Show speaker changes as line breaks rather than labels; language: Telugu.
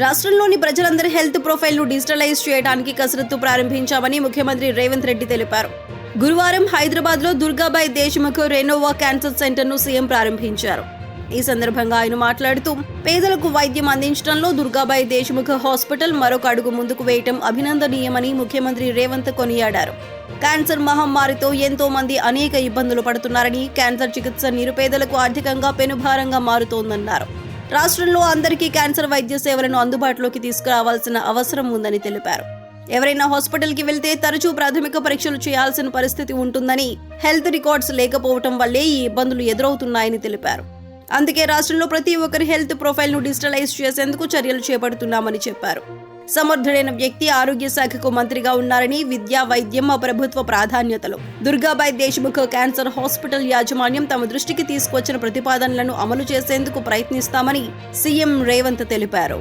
రాష్ట్రంలోని ప్రజలందరి హెల్త్ ప్రొఫైల్ను డిజిటలైజ్ చేయడానికి కసరత్తు ప్రారంభించామని ముఖ్యమంత్రి రేవంత్ రెడ్డి తెలిపారు. గురువారం హైదరాబాద్లో దుర్గాబాయ్ దేశ్ముఖ్ రెనోవా క్యాన్సర్ సెంటర్ను సీఎం ప్రారంభించారు. ఈ సందర్భంగా ఆయన మాట్లాడుతూ పేదలకు వైద్యం అందించడంలో దుర్గాబాయ్ దేశ్ముఖ్ హాస్పిటల్ మరొక అడుగు ముందుకు వేయటం అభినందనీయమని ముఖ్యమంత్రి రేవంత్ కొనియాడారు. క్యాన్సర్ మహమ్మారితో ఎంతో మంది అనేక ఇబ్బందులు పడుతున్నారని క్యాన్సర్ చికిత్స నిరుపేదలకు ఆర్థికంగా పెనుభారంగా మారుతోందన్నారు. రాష్ట్రంలో అందరికీ క్యాన్సర్ వైద్య సేవలను అందుబాటులోకి తీసుకురావాల్సిన అవసరం ఉందని తెలిపారు. ఎవరైనా హాస్పిటల్కి వెళ్తే తరచూ ప్రాథమిక పరీక్షలు చేయాల్సిన పరిస్థితి ఉంటుందని హెల్త్ రికార్డ్స్ లేకపోవటం వల్లే ఈ ఇబ్బందులు ఎదురవుతున్నాయని తెలిపారు. అందుకే రాష్ట్రంలో ప్రతి ఒక్కరి హెల్త్ ప్రొఫైల్ను డిజిటలైజ్ చేసేందుకు చర్యలు చేపడుతున్నామని చెప్పారు. సమర్థుడైన వ్యక్తి ఆరోగ్య శాఖకు మంత్రిగా ఉన్నారని విద్యా వైద్యం ఆ ప్రభుత్వ ప్రాధాన్యతలు. దుర్గాబాయ్ దేశ్ముఖ్ క్యాన్సర్ హాస్పిటల్ యాజమాన్యం తమ దృష్టికి తీసుకొచ్చిన ప్రతిపాదనలను అమలు చేసేందుకు ప్రయత్నిస్తామని సీఎం రేవంత్ తెలిపారు.